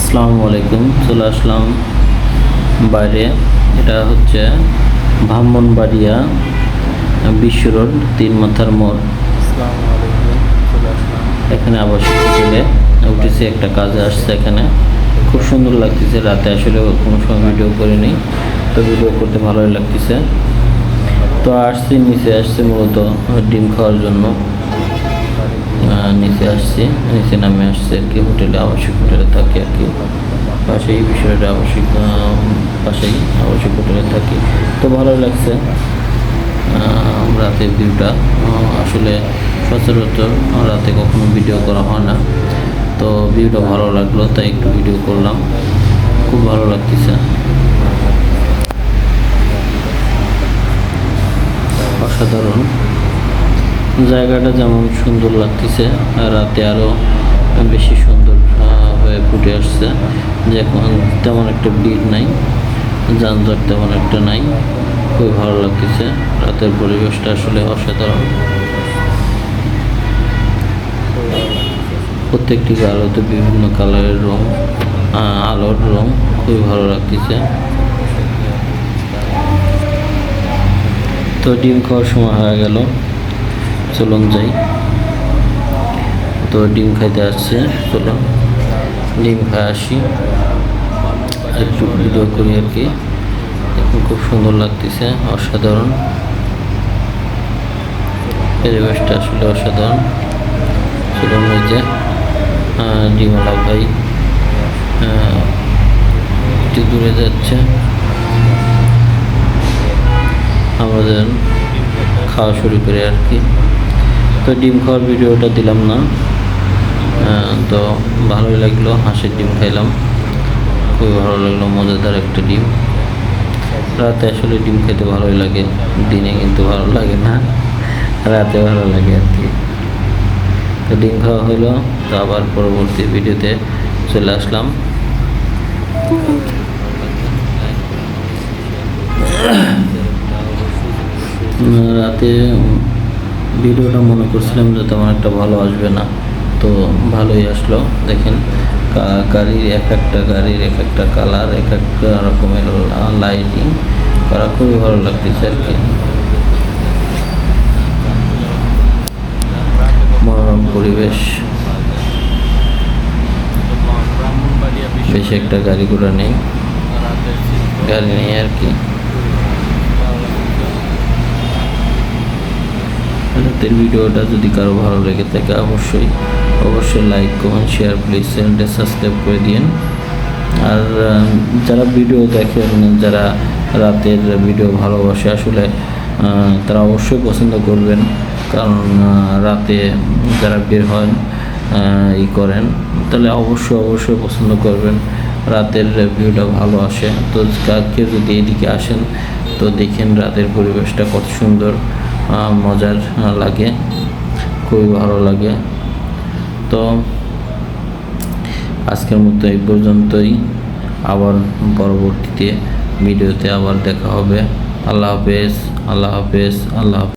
আসসালামু আলাইকুম চলে আসলাম বাইরে। এটা হচ্ছে ব্রাহ্মণবাড়িয়া বিশ্ব রোড তিন মাথার মোড়। এখানে আবাসিক হোটেলে উঠেছি একটা কাজে আসছে এখানে। খুব সুন্দর লাগতেছে রাতে আসলে কোনো সময় ভিডিও করিনি তো ভিডিও করতে ভালোই লাগতেছে। তো আসছি নিচে আসছে মূলত ডিম খাওয়ার জন্য। নিচে আসছি নিচে নামে আসছে আর কি, হোটেলে আবাসিক হোটেলে থাকি আর কি। পাশেই বিষয়টা আবাসিক পাশেই আবাসিক হোটেলে থাকি। তো ভালো লাগছে। রাতের ভিউটা। আসলে সচরাচর রাতে কখনো ভিডিও করা হয় না। তো ভিউটা ভালো লাগল, তাই একটু ভিডিও করলাম। খুব ভালো লাগতেছে। জায়গাটা যেমন সুন্দর লাগতেছে, রাতে আরও বেশি সুন্দর হয়ে ফুটে আসছে। যে এখন তেমন একটা ভিড় নাই, যানজট তেমন একটা নাই, খুবই ভালো লাগতেছে। রাতের পরিবেশটা আসলে অসাধারণ। প্রত্যেকটি আলোতে বিভিন্ন কালারের রং আলোর রং খুবই ভালো লাগতেছে। তো ডিম খাওয়ার সময় হয়ে গেল। চলুন যাই। তো ডিম খাইতে আসছে, চলুন। ডিম খাই আসি। একটু ভিডিও করি আর কি। দেখুন, খুব সুন্দর লাগতেছে, অসাধারণ। পরিবেশটা আসলে অসাধারণ। চলুন ওই যে ডিমওয়ালা ভাই একটু দূরে যাচ্ছে। আমাদের খাওয়া শুরু করে আর কি। তো ডিম খাওয়ার ভিডিওটা দিলাম না। তো ভালোই লাগল, হাঁসের ডিম খাইলাম। খুবই ভালো লাগল, মজাদার একটা ডিম। রাতে আসলে ডিম খেতে ভালোই লাগে, দিনে কিন্তু ভালো লাগে না, রাতে ভালো লাগে আর কি। তো ডিম খাওয়া হলো, তো আবার পরবর্তী ভিডিওতে চলে আসলাম। রাতে ভিডিওটা মনে করছিলাম যে তেমন একটা ভালো আসবে না। তো ভালোই আসলো, দেখেন। গাড়ির এক একটা গাড়ির এক একটা কালার এক একটা রকমের লাইটিং করা খুবই ভালো লাগতেছে আর কি। মনোরম পরিবেশ। বেশি একটা গাড়ি ঘোড়া নেই। গাড়ি নেই আর কি। রাতের ভিডিওটা যদি কারও ভালো লেগে থাকে, অবশ্যই অবশ্যই লাইক কমেন্ট শেয়ার প্লিজ চ্যানেলটা সাবস্ক্রাইব করে দিন আর যারা ভিডিও দেখেন, যারা রাতের ভিডিও ভালোবাসে, আসলে তারা অবশ্যই পছন্দ করবেন। কারণ রাতে যারা বের হন ই করেন, তাহলে অবশ্যই অবশ্যই পছন্দ করবেন। রাতের ভিউটা ভালো আসে। তো কা- কেউ যদি এদিকে আসেন, তো দেখেন রাতের পরিবেশটা কত সুন্দর। মজার লাগে, খুবই ভালো লাগে। তো আজকের মতো এই পর্যন্তই। আবার পরবর্তীতে, ভিডিওতে আবার দেখা হবে। আল্লাহ হাফেজ আল্লাহ হাফেজ, আল্লাহ